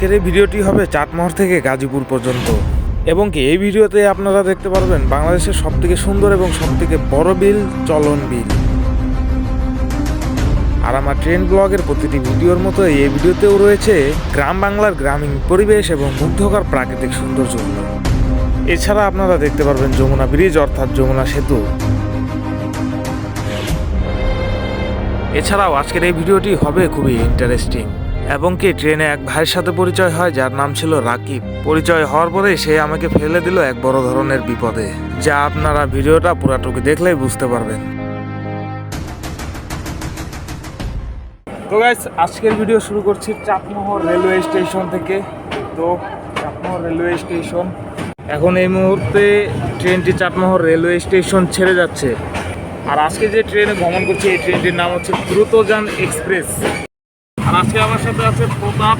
আজকের এই ভিডিওটি হবে চাটমোহর থেকে গাজীপুর পর্যন্ত। এবং কি, এই ভিডিওতে আপনারা দেখতে পারবেন বাংলাদেশের সবথেকে সুন্দর এবং সবথেকে বড় বিল, চলন বিল। আর আমার ট্রেন ব্লগের প্রতিটি ভিডিওর মতো এই ভিডিওতেও রয়েছে গ্রাম বাংলার গ্রামীণ পরিবেশ এবং মুগ্ধকর প্রাকৃতিক সৌন্দর্য। এছাড়া আপনারা দেখতে পারবেন যমুনা ব্রিজ, অর্থাৎ যমুনা সেতু। এছাড়াও আজকের এই ভিডিওটি হবে খুবই ইন্টারেস্টিং এবং কি ট্রেনে এক ভাইয়ের সাথে পরিচয় হয়, যার নাম ছিল রাকিব। পরিচয় হওয়ার পরে সে আমাকে ফেলে দিল এক বড় ধরনের বিপদে, যা আপনারা ভিডিওটা পুরাটুকু দেখলেই বুঝতে পারবেন। তো গাইস আজকের ভিডিও শুরু করছি চাটমোহর রেলওয়ে স্টেশন থেকে। তো চাটমোহর রেলওয়ে স্টেশন, এখন এই মুহূর্তে ট্রেনটি চাটমোহর রেলওয়ে স্টেশন ছেড়ে যাচ্ছে। আর আজকে যে ট্রেনে ভ্রমণ করছি, এই ট্রেনটির নাম হচ্ছে দ্রুতযান এক্সপ্রেস। আজকে আমার সাথে আছে প্রতাপ।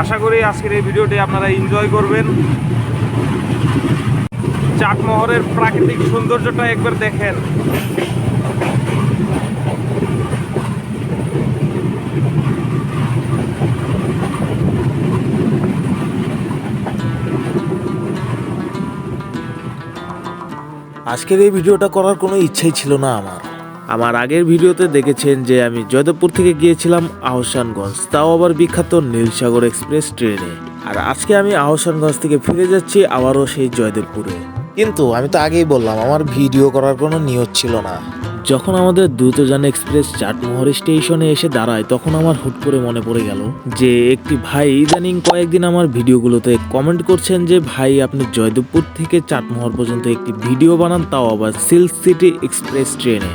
আশা করি আজকের এই ভিডিওটি আপনারা এনজয় করবেন। চাটমোহরের প্রাকৃতিক সৌন্দর্যটা একবার দেখেন। আজকের এই ভিডিওটা করার কোনো ইচ্ছাই ছিল না আমার। আমার আগের ভিডিওতে দেখেছেন যে আমি জয়দেবপুর থেকে গিয়েছিলাম আহসানগঞ্জ তাও আবার বিখ্যাত নীলসাগর এক্সপ্রেস ট্রেনে। আর আজকে আমি আহসানগঞ্জ থেকে ফিরে যাচ্ছি আবারও সেই জয়দেবপুরে। কিন্তু আমি তো আগেই বললাম আমার ভিডিও করার কোনো নিয়ত ছিল না। যখন আমাদের দ্রুতযান এক্সপ্রেস চাটমোহর স্টেশনে এসে দাঁড়ায় তখন আমার হুট করে মনে পড়ে গেল যে একটি ভাই ইদানিং কয়েকদিন আমার ভিডিওগুলোতে কমেন্ট করছেন যে ভাই আপনি জয়দেবপুর থেকে চাটমোহর পর্যন্ত একটি ভিডিও বানান তাও আবার সিল্ক সিটি এক্সপ্রেস ট্রেনে।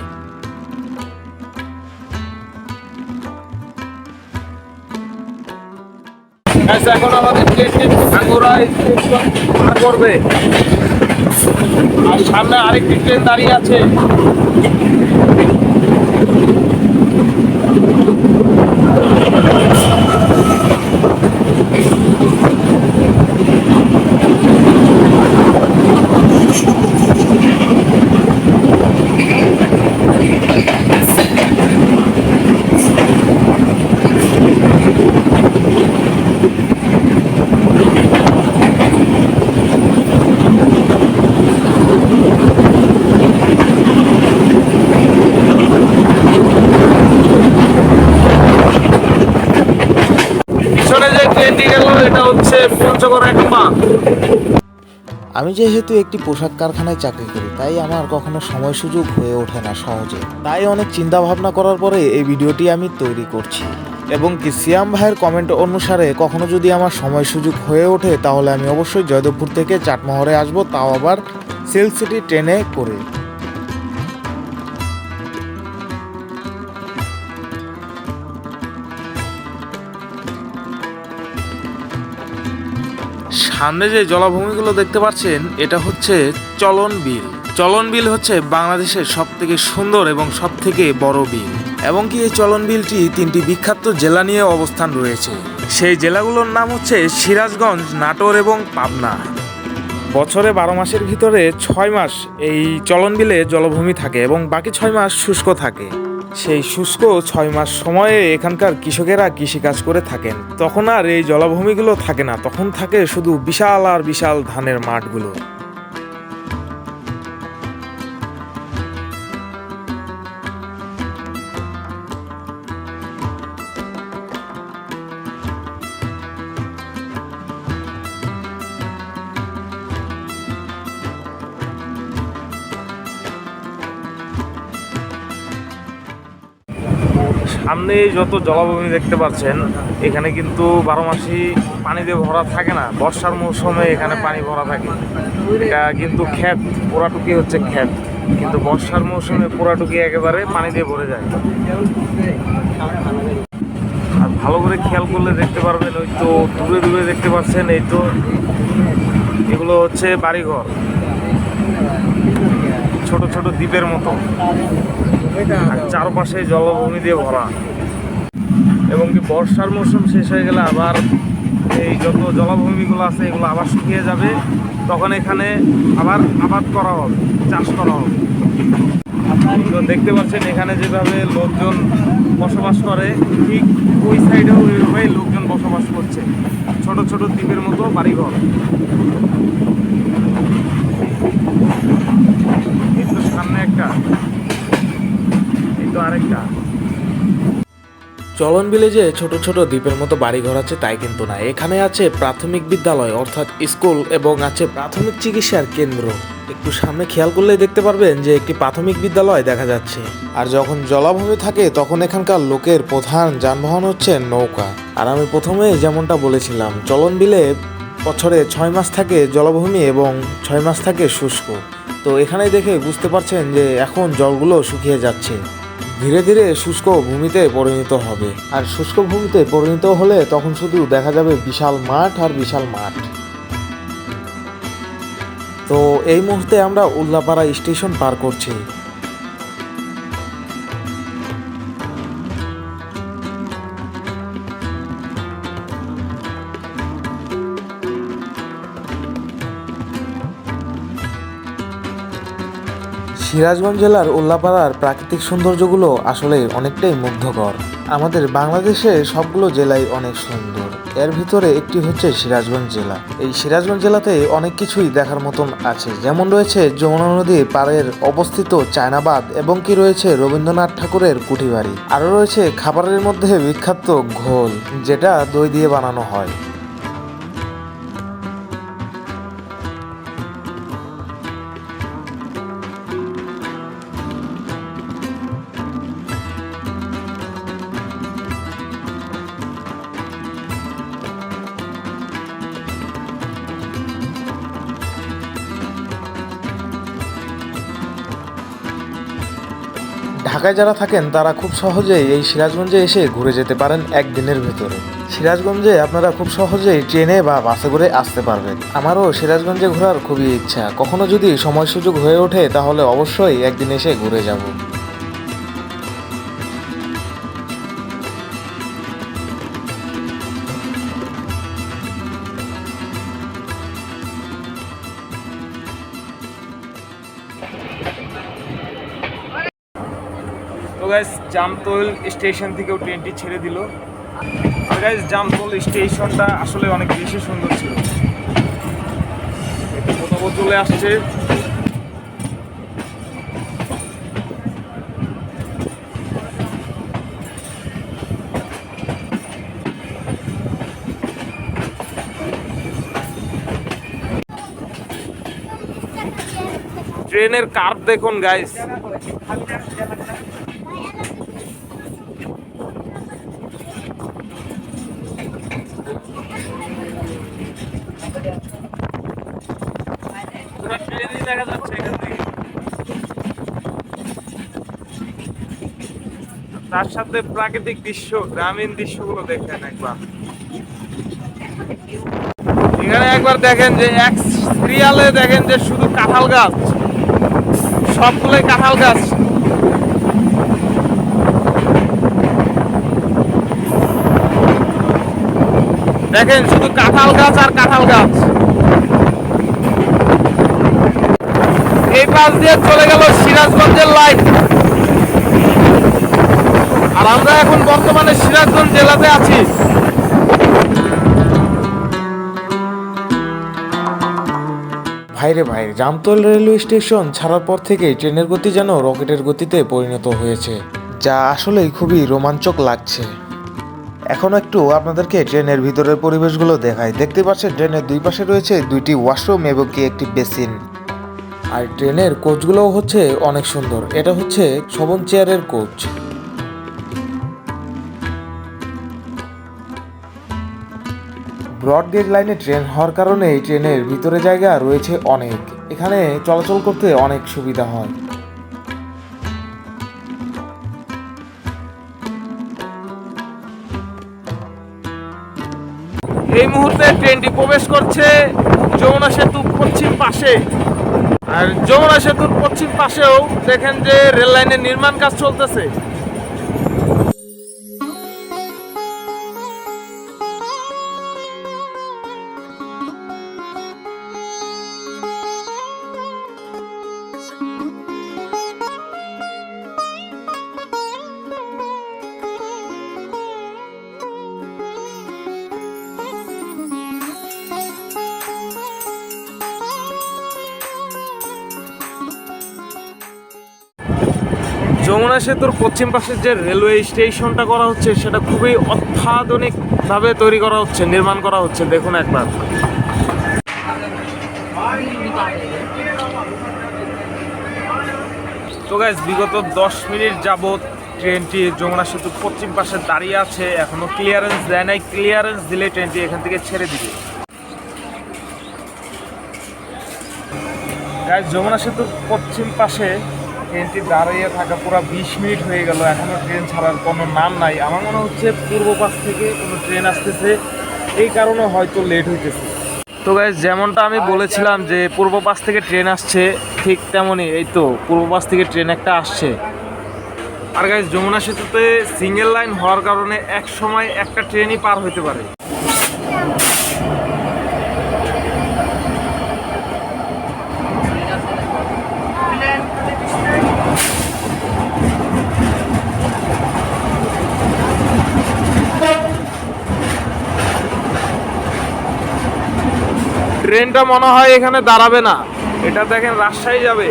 এখন আমাদের ভাঙ্গুরা স্টেশন পার করবে। আর সামনে আরেকটি ট্রেন দাঁড়িয়ে আছে পিছনে যে ট্রেনটি গেল এটা হচ্ছে পঞ্চগড় একমা আমি যেহেতু একটি পোশাক কারখানায় চাকরি করি, তাই আমার কখনো সময় সুযোগ হয়ে ওঠে না সহজে। তাই অনেক চিন্তা ভাবনা করার পরে এই ভিডিওটি আমি তৈরি করছি। এবং কি সিয়াম ভাইয়ের কমেন্ট অনুসারে কখনো যদি আমার সময় সুযোগ হয়ে ওঠে, তাহলে আমি অবশ্যই জয়দেবপুর থেকে চাটমহরে আসব, তাও আবার সিল্ক সিটি ট্রেনে করে। সামনে যে জলাভূমিগুলো দেখতে পাচ্ছেন, এটা হচ্ছে চলন বিল। চলন বিল হচ্ছে বাংলাদেশের সব থেকে সুন্দর এবং সব থেকে বড় বিল। এবং কি এই চলন বিলটি তিনটি বিখ্যাত জেলা নিয়ে অবস্থান রয়েছে? সেই জেলাগুলোর নাম হচ্ছে সিরাজগঞ্জ, নাটোর এবং পাবনা। বছরে বারো মাসের ভিতরে ছয় মাস এই চলন বিলে জলভূমি থাকে এবং বাকি ছয় মাস শুষ্ক থাকে। সেই শুষ্ক ছয় মাস সময়ে এখানকার কৃষকেরা কৃষিকাজ করে থাকেন। তখন আর এই জলাভূমিগুলো থাকে না, তখন থাকে শুধু বিশাল আর বিশাল ধানের মাঠগুলো। সামনে যত জলাভূমি দেখতে পাচ্ছেন, এখানে কিন্তু বারো মাসই পানি দিয়ে ভরা থাকে না। বর্ষার মৌসুমে এখানে পানি ভরা থাকে। এটা কিন্তু ক্ষেত, পোড়াটুকি হচ্ছে ক্ষেত। কিন্তু বর্ষার মৌসুমে পোড়াটুকি একেবারে পানি দিয়ে ভরে যায়। আর ভালো করে খেয়াল করলে দেখতে পারবেন, ওই তো দূরে দূরে দেখতে পাচ্ছেন, এই তো এগুলো হচ্ছে বাড়িঘর। ছোট ছোট দ্বীপের মতো। আর চারপাশে জলভূমি দিয়ে ভরা। এবং কি বর্ষার মৌসুম শেষ হয়ে গেলে আবার এই যত জলাভূমিগুলো আছে এগুলো আবার শুকিয়ে যাবে, তখন এখানে আবার আবাদ করা হবে, চাষ করা হবে। তো দেখতে পাচ্ছেন এখানে যেভাবে লোকজন বসবাস করে, ঠিক ওই সাইডেও ওইভাবেই লোকজন বসবাস করছে। ছোট ছোট দ্বীপের মতো বাড়িঘর। সামনে একটা, এই তো আরেকটা। চলন যে ছোট ছোট দ্বীপের মতো বাড়িঘর আছে, তাই কিন্তু না। এখানে আছে প্রাথমিক বিদ্যালয়, অর্থাৎ স্কুল, এবং আছে প্রাথমিক চিকিৎসার কেন্দ্র। একটু সামনে খেয়াল করলে দেখতে পারবেন যে একটি প্রাথমিক বিদ্যালয় দেখা যাচ্ছে। আর যখন জলাভূমি থাকে, তখন এখানকার লোকের প্রধান যানবাহন হচ্ছে নৌকা। আর আমি প্রথমে যেমনটা বলেছিলাম, চলন বিলে বছরে ছয় মাস থাকে জলাভূমি এবং ছয় মাস থাকে শুষ্ক। তো এখানে দেখে বুঝতে পারছেন যে এখন জলগুলো শুকিয়ে যাচ্ছে। ধীরে ধীরে শুষ্ক ভূমিতে পরিণত হবে। আর শুষ্ক ভূমিতে পরিণত হলে তখন শুধু দেখা যাবে বিশাল মাঠ আর বিশাল মাঠ। তো এই মুহূর্তে আমরা উল্লাপাড়া স্টেশন পার করছি। সিরাজগঞ্জ জেলার উল্লাপাড়ার প্রাকৃতিক সৌন্দর্যগুলো আসলে অনেকটাই মুগ্ধকর। আমাদের বাংলাদেশে সবগুলো জেলাই অনেক সুন্দর। এর ভিতরে একটি হচ্ছে সিরাজগঞ্জ জেলা। এই সিরাজগঞ্জ জেলাতে অনেক কিছুই দেখার মতন আছে। যেমন রয়েছে যমুনা নদীর পাড়ের অবস্থিত চায়নাবাদ এবং কি রয়েছে রবীন্দ্রনাথ ঠাকুরের কুঠিবাড়ি। আরও রয়েছে খাবারের মধ্যে বিখ্যাত ঘোল, যেটা দই দিয়ে বানানো হয়। ঢাকায় যারা থাকেন, তারা খুব সহজেই এই সিরাজগঞ্জে এসে ঘুরে যেতে পারেন একদিনের ভেতরে। সিরাজগঞ্জে আপনারা খুব সহজেই ট্রেনে বা বাসে করে আসতে পারবেন। আমারও সিরাজগঞ্জে ঘোরার খুবই ইচ্ছা। কখনো যদি সময় সুযোগ হয়ে ওঠে, তাহলে অবশ্যই একদিন এসে ঘুরে যাব। তো গাইস জামতল স্টেশন থেকেও ট্রেনটি ছেড়ে দিল। তো গাইস জামতল স্টেশনটা আসলে অনেক বেশি সুন্দর ছিল। চলে আসছে। ট্রেনের কার্ভ দেখুন গাইস পুরো ট্রেনই তার সাথে প্রাকৃতিক দৃশ্য, গ্রামীণ দৃশ্যগুলো দেখেন একবার। এখানে একবার দেখেন যে এক সিরিয়ালে দেখেন যে শুধু কাঁঠাল গাছ, সবগুলোই কাঁঠাল গাছ। দেখেন, শুধু কাঁঠাল গাছ আর কাঁঠাল গাছ। এই পাশ দিয়ে চলে গেল সিরাজগঞ্জের লাইন। আর আমরা এখন বর্তমানে সিরাজগঞ্জ জেলাতে আছি। ভাইরে ভাই, জামতল রেলওয়ে স্টেশন ছাড়ার পর থেকেই ট্রেনের গতি যেন রকেটের গতিতে পরিণত হয়েছে। যা আসলেই খুবই রোমাঞ্চক লাগছে। এখন একটু আপনাদেরকে ট্রেনের ভিতরের পরিবেশগুলো দেখাই। দেখতে পাচ্ছেন ট্রেনের দুই পাশে রয়েছে দুইটি ওয়াশরুম এবং কি একটি বেসিন। আর ট্রেনের কোচগুলোও হচ্ছে অনেক সুন্দর। এটা হচ্ছে শোভন চেয়ারের কোচ। ব্রড গেজ লাইনে ট্রেন হওয়ার কারণে এই ট্রেনের ভিতরে জায়গা রয়েছে অনেক। এখানে চলাচল করতে অনেক সুবিধা হয়। এই মুহূর্তে ট্রেনটি প্রবেশ করছে যমুনা সেতু পশ্চিম পাশে। আর যমুনা সেতুর পশ্চিম পাশেও দেখেন যে রেল লাইনের নির্মাণ কাজ চলতেছে। যমুনা সেতুর পশ্চিম পাশের যে রেলওয়ে স্টেশনটা করা হচ্ছে, সেটা খুবই অত্যাধুনিকভাবে তৈরি করা হচ্ছে, নির্মাণ করা হচ্ছে, দেখুন একবার। তো গাইজ বিগত দশ মিনিট যাবৎ ট্রেনটি যমুনা সেতুর পশ্চিম পাশে দাঁড়িয়ে আছে, এখনও ক্লিয়ারেন্স দেয় নাই ক্লিয়ারেন্স দিলে ট্রেনটি এখান থেকে ছেড়ে দিবে। যমুনা সেতুর পশ্চিম পাশে ট্রেনটি দাঁড়িয়ে থাকা পুরো বিশ মিনিট হয়ে গেল। এখনও ট্রেন ছাড়ার কোনো নাম নাই। আমার মনে হচ্ছে পূর্ব পাশ থেকে কোনো ট্রেন আসতেছে। এই কারণে হয়তো লেট হইতেছে। তো গাইজ যেমনটা আমি বলেছিলাম যে পূর্ব পাশ থেকে ট্রেন আসছে, ঠিক তেমনই এই তো, পূর্ব পাশ থেকে ট্রেন একটা আসছে। আর গাইজ যমুনা সেতুতে সিঙ্গেল লাইন হওয়ার কারণে এক সময় একটা ট্রেনই পার হইতে পারে। ট্রেনটা মনে হয় এখানে দাঁড়াবে না। এটা দেখেন রাজশাহী যাবে।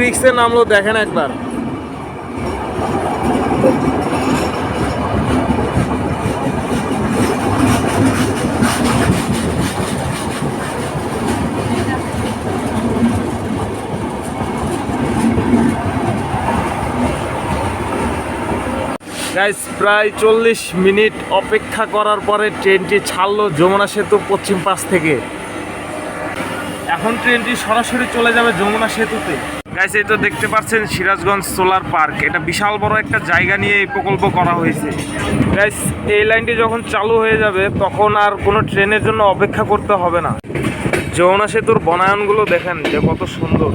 রিক্সে নামলো, দেখেন একবার। প্রায় চল্লিশ মিনিট অপেক্ষা করার পরে ট্রেনটি ছাড়লো যমুনা সেতু পশ্চিম পাশ থেকে। এখন ট্রেনটি সরাসরি চলে যাবে যমুনা সেতুতে। গাইস এই তো দেখতে পাচ্ছেন সিরাজগঞ্জ সোলার পার্ক। এটা বিশাল বড় একটা জায়গা নিয়ে এই প্রকল্প করা হয়েছে। গাইস এই লাইনটি যখন চালু হয়ে যাবে, তখন আর কোনো ট্রেনের জন্য অপেক্ষা করতে হবে না। যমুনা সেতুর বনায়নগুলো দেখেন যে কত সুন্দর।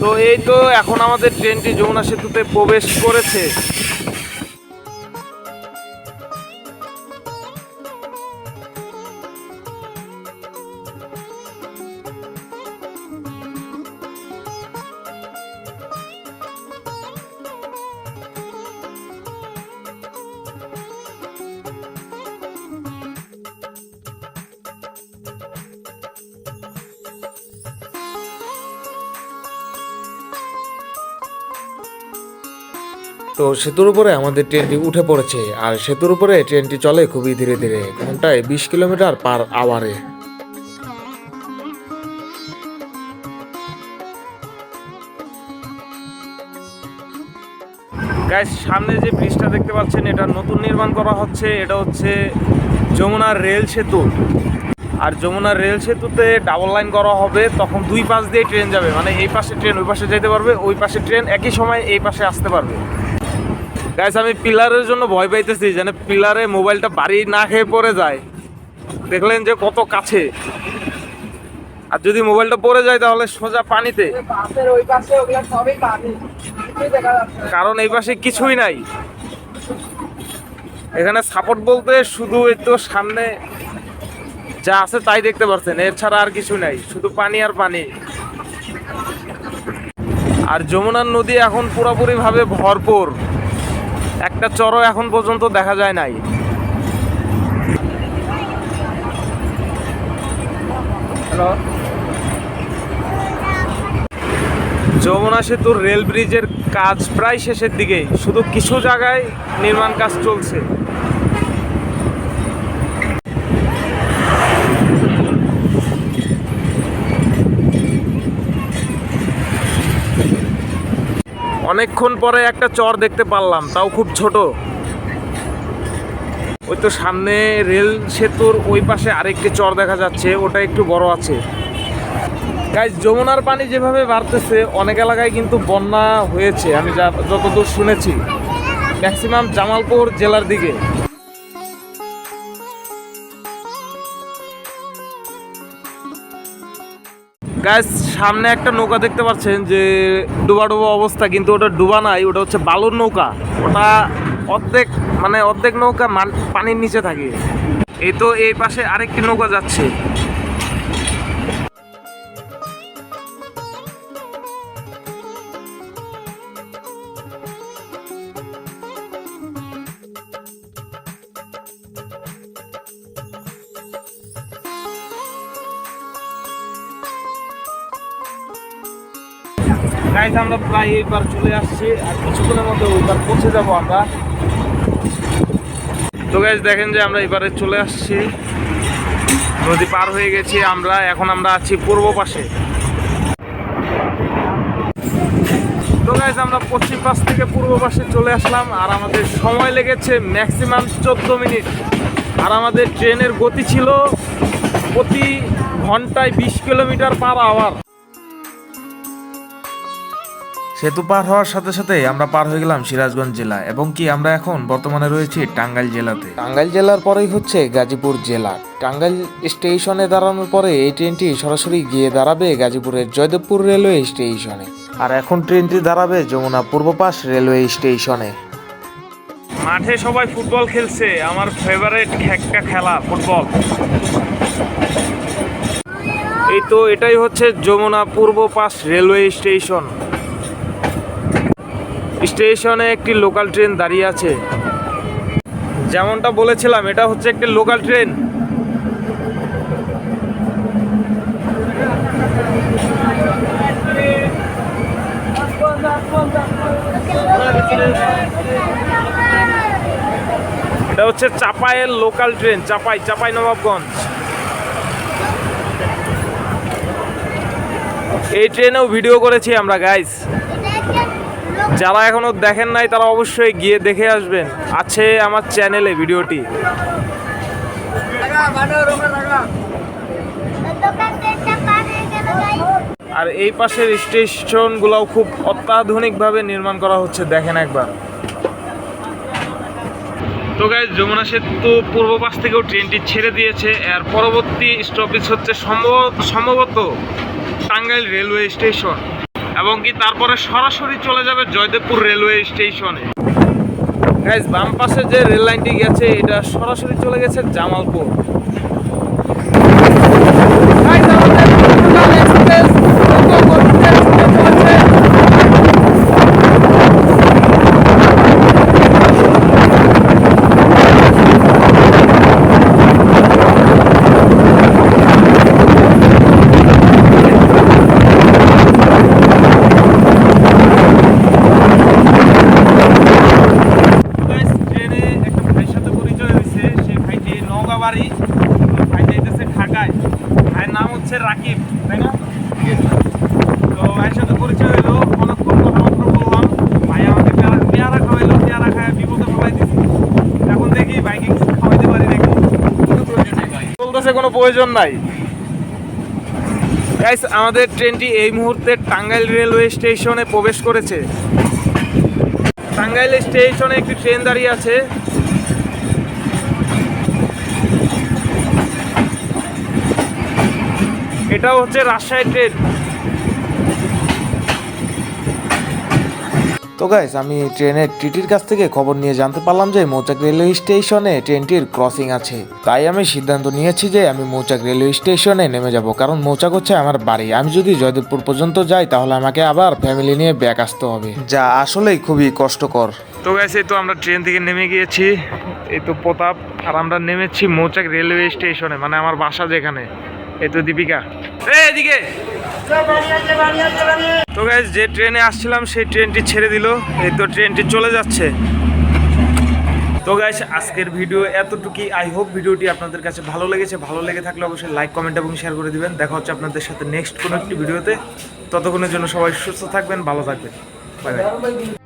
তো এই তো এখন আমাদের ট্রেনটি যমুনা সেতুতে প্রবেশ করেছে। তো সেতুর উপরে আমাদের ট্রেনটি উঠে পড়েছে, আর সেতুর উপরে ট্রেনটি চলে খুবই ধীরে ধীরে, ঘন্টায় বিশ কিলোমিটার পার আওয়ারে। গাইস সামনে যে ব্রিজটা দেখতে পাচ্ছেন, এটা নতুন নির্মাণ করা হচ্ছে, এটা হচ্ছে যমুনার রেল সেতু। আর যমুনার রেল সেতুতে ডাবল লাইন করা হবে, তখন দুই পাশ দিয়ে ট্রেন যাবে মানে এই পাশে ট্রেন ওই পাশে যেতে পারবে, ওই পাশে ট্রেন একই সময় এই পাশে আসতে পারবে। গাইস আমি পিলারের জন্য ভয় পাইতেছি যেন পিলারে মোবাইলটা বাড়ি না খেয়ে পড়ে যায়। দেখলেন যে কত কাছে। আর যদি মোবাইলটা পড়ে যায় তাহলে সোজা পানিতে। কারণ এই পাশে কিছুই নাই। এখানে সাপোর্ট বলতে শুধু এই তো সামনে যা আছে তাই দেখতে পাচ্ছেন এর ছাড়া আর কিছু নাই। শুধু পানি আর পানি। আর যমুনার নদী এখন পুরোপুরি ভাবে ভরপুর। একটা চরও এখন পর্যন্ত দেখা যায় নাই। যমুনা সেতুর রেল ব্রিজের কাজ প্রায় শেষের দিকে শুধু কিছু জায়গায় নির্মাণ কাজ চলছে। অনেকক্ষণ পরে একটা চর দেখতে পারলাম, তাও খুব ছোট। ওই তো সামনে রেল সেতুর ওই পাশে আরেকটি চর দেখা যাচ্ছে, ওটা একটু বড় আছে। গাইজ যমুনার পানি যেভাবে বাড়তেছে, অনেক এলাকায় কিন্তু বন্যা হয়েছে, আমি যা যতদূর শুনেছি। ম্যাক্সিমাম জামালপুর জেলার দিকে। গাইস সামনে একটা নৌকা দেখতে পাচ্ছেন যে ডুবা ডুবা অবস্থা, কিন্তু ওটা ডুবা নাই, ওটা হচ্ছে বালুর নৌকা। ওটা অর্ধেক মানে অর্ধেক নৌকা পানির নিচে থাকে। এই তো এই পাশে আরেকটি নৌকা যাচ্ছে। গাইজ আমরা প্রায় এইবার চলে আসছি আর কিছুক্ষণের মধ্যে ওইবার পৌঁছে যাব আমরা। তো গাইজ দেখেন যে আমরা এবারে চলে আসছি। নদী পার হয়ে গেছি আমরা, এখন আমরা আছি পূর্ব পাশে। তো গাইজ আমরা পশ্চিম পাশ থেকে পূর্ব পাশে চলে আসলাম আর আমাদের সময় লেগেছে ম্যাক্সিমাম চোদ্দ মিনিট। আর আমাদের ট্রেনের গতি ছিল প্রতি ঘন্টায় বিশ কিলোমিটার পার আওয়ার সেতু পার হওয়ার সাথে সাথে আমরা পার হয়ে গেলাম সিরাজগঞ্জ জেলা এবং কি আমরা এখন বর্তমানে রয়েছি টাঙ্গাইল জেলাতে? টাঙ্গাইল জেলার পরেই হচ্ছে গাজীপুর জেলা। টাঙ্গাইল স্টেশনে দাঁড়ানোর পরে এই ট্রেনটি সরাসরি গিয়ে দাঁড়াবে গাজীপুরের জয়দেবপুর রেলওয়ে স্টেশনে। আর এখন ট্রেনটি দাঁড়াবে যমুনা পূর্ব পূর্বপাশ রেলওয়ে স্টেশনে। মাঠে সবাই ফুটবল খেলছে। আমার ফেভারিট একটা খেলা ফুটবল। এই তো এটাই হচ্ছে যমুনা পূর্ব পাশ রেলওয়ে স্টেশন। স্টেশনে একটি লোকাল ট্রেন দাঁড়িয়ে আছে। যেমনটা বলেছিলাম, এটা হচ্ছে একটি লোকাল ট্রেন। এটা হচ্ছে চাপাইয়ের লোকাল ট্রেন, চাপাই চাপাই নবাবগঞ্জ। এই ট্রেনেও ভিডিও করেছি আমরা গাইস যারা এখনও দেখেন নাই, তারা অবশ্যই গিয়ে দেখে আসবেন। আছে আমার চ্যানেলে ভিডিওটি। আর এই পাশের স্টেশনগুলোও খুব অত্যাধুনিকভাবে নির্মাণ করা হচ্ছে, দেখেন একবার। তো গাইজ যমুনা সেতু পূর্ব পাশ থেকেও ট্রেনটি ছেড়ে দিয়েছে, এর পরবর্তী স্টপেজ হচ্ছে সম্ভবত টাঙ্গাইল রেলওয়ে স্টেশন এবং কি তারপরে সরাসরি চলে যাবে জয়দেবপুর রেলওয়ে স্টেশনে। গাইজ বাম পাশে যে রেল লাইনটি গেছে, এটা সরাসরি চলে গেছে জামালপুর Guys, আমাদের টোটাল এক্সপ্রেস দ্রুত গতিতে ছুটে চলেছে। Guys, ট্রেনে একটা ভাইয়ের সাথে পরিচয় হয়েছে সেই ভাইটি নওগাঁবাড়ি ওই ভাই যাইতেছে ঢাকায় ভাইয়ের নাম হচ্ছে রাকিব তাই না তো ভাইয়ের সাথে পরিচয় হলো অনেকক্ষণ কথাবার্তা বললাম ভাই আমাকে পেয়ারা- পেয়ারা খাওয়াইলো পেয়ারা খায় বিপদে ফেলাই দিছি এখন দেখি বাইকে কিছু খাওয়াইতে পারি নাকি বলতেছে কোনো প্রয়োজন নাই। গাইস আমাদের ট্রেনটি এই মুহূর্তে টাঙ্গাইল রেলওয়ে স্টেশনে প্রবেশ করেছে। টাঙ্গাইল স্টেশনে একটি ট্রেন দাঁড়িয়ে আছে। এটাও হচ্ছে রাজশাহী ট্রেন। তো গাইস আমি ট্রেনের টিটির কাছ থেকে খবর নিয়ে জানতে পারলাম যে মৌচাক রেলওয়ে স্টেশনে ট্রেনটির ক্রসিং আছে। তাই আমি সিদ্ধান্ত নিয়েছি যে আমি মৌচাক রেলওয়ে স্টেশনে নেমে যাব, কারণ মৌচাক হচ্ছে আমার বাড়ি। আমি যদি জয়দেবপুর পর্যন্ত যাই, তাহলে আমাকে আবার ফ্যামিলি নিয়ে ব্যাক আসতে হবে। যা আসলেই খুবই কষ্টকর। তো গাইস এই তো আমরা ট্রেন থেকে নেমে গিয়েছি। এই তো প্রতাপ, আর আমরা নেমেছি মৌচাক রেলওয়ে স্টেশনে মানে আমার বাসা যেখানে। এই তো দীপিকা। এদিকে। তো গাইজ যে ট্রেনে আসছিলাম, সেই ট্রেনটি ছেড়ে দিল। এই তো ট্রেনটি চলে যাচ্ছে। তো গাইজ আজকের ভিডিও এতটুকুই। আই হোপ ভিডিওটি আপনাদের কাছে ভালো লেগেছে। ভালো লেগে থাকলে অবশ্যই লাইক কমেন্ট এবং শেয়ার করে দিবেন। দেখা হচ্ছে আপনাদের সাথে নেক্সট কোনো একটি ভিডিওতে ততক্ষণের জন্য সবাই সুস্থ থাকবেন, ভালো থাকবেন। Bye bye